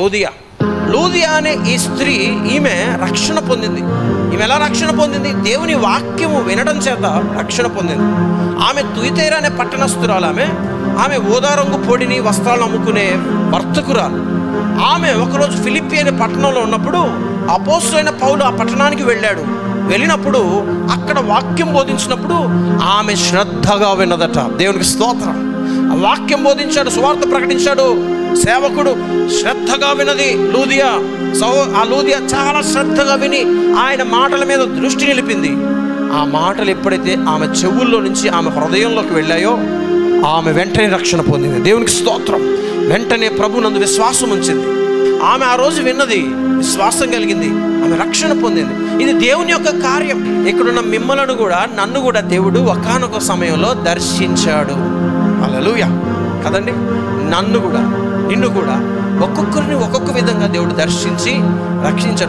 లోదియా. లోదియా అనే ఈ స్త్రీ ఈమె రక్షణ పొందింది. ఈమె ఎలా రక్షణ పొందింది? దేవుని వాక్యము వినడం చేత రక్షణ పొందింది. ఆమె తుయితేర అనే పట్టణస్తురాలు ఆమె. ఆమె ఓదారంగు పొడిని వస్త్రాలు అమ్ముకునే వర్తకురాలు. ఆమె ఒకరోజు ఫిలిప్పి అనే పట్టణంలో ఉన్నప్పుడు అపోస్తులైన పౌలు ఆ పట్టణానికి వెళ్ళాడు. వెళ్ళినప్పుడు అక్కడ వాక్యం బోధించినప్పుడు ఆమె శ్రద్ధగా విన్నదట. దేవునికి స్తోత్రం. వాక్యం బోధించాడు సువార్త ప్రకటించాడు. సేవకుడు శ్రద్ధగా విన్నది లూదియా సౌ ఆ లూదియా చాలా శ్రద్ధగా విని ఆయన మాటల మీద దృష్టి నిలిపింది. ఆ మాటలు ఎప్పుడైతే ఆమె చెవుల్లో నుంచి ఆమె హృదయంలోకి వెళ్ళాయో ఆమె వెంటనే రక్షణ పొందింది. దేవునికి స్తోత్రం. వెంటనే ప్రభు నందు విశ్వాసం ఉంచింది. ఆమె ఆ రోజు విన్నది విశ్వాసం కలిగింది ఆమె రక్షణ పొందింది. ఇది దేవుని యొక్క కార్యం. ఇక్కడున్న మిమ్మలను కూడా నన్ను కూడా దేవుడు ఒకానొక సమయంలో దర్శించాడు. అలలుయ కదండి? నన్ను కూడా నిన్ను కూడా ఒక్కొక్కరిని ఒక్కొక్క విధంగా దేవుడు దర్శించి రక్షించారు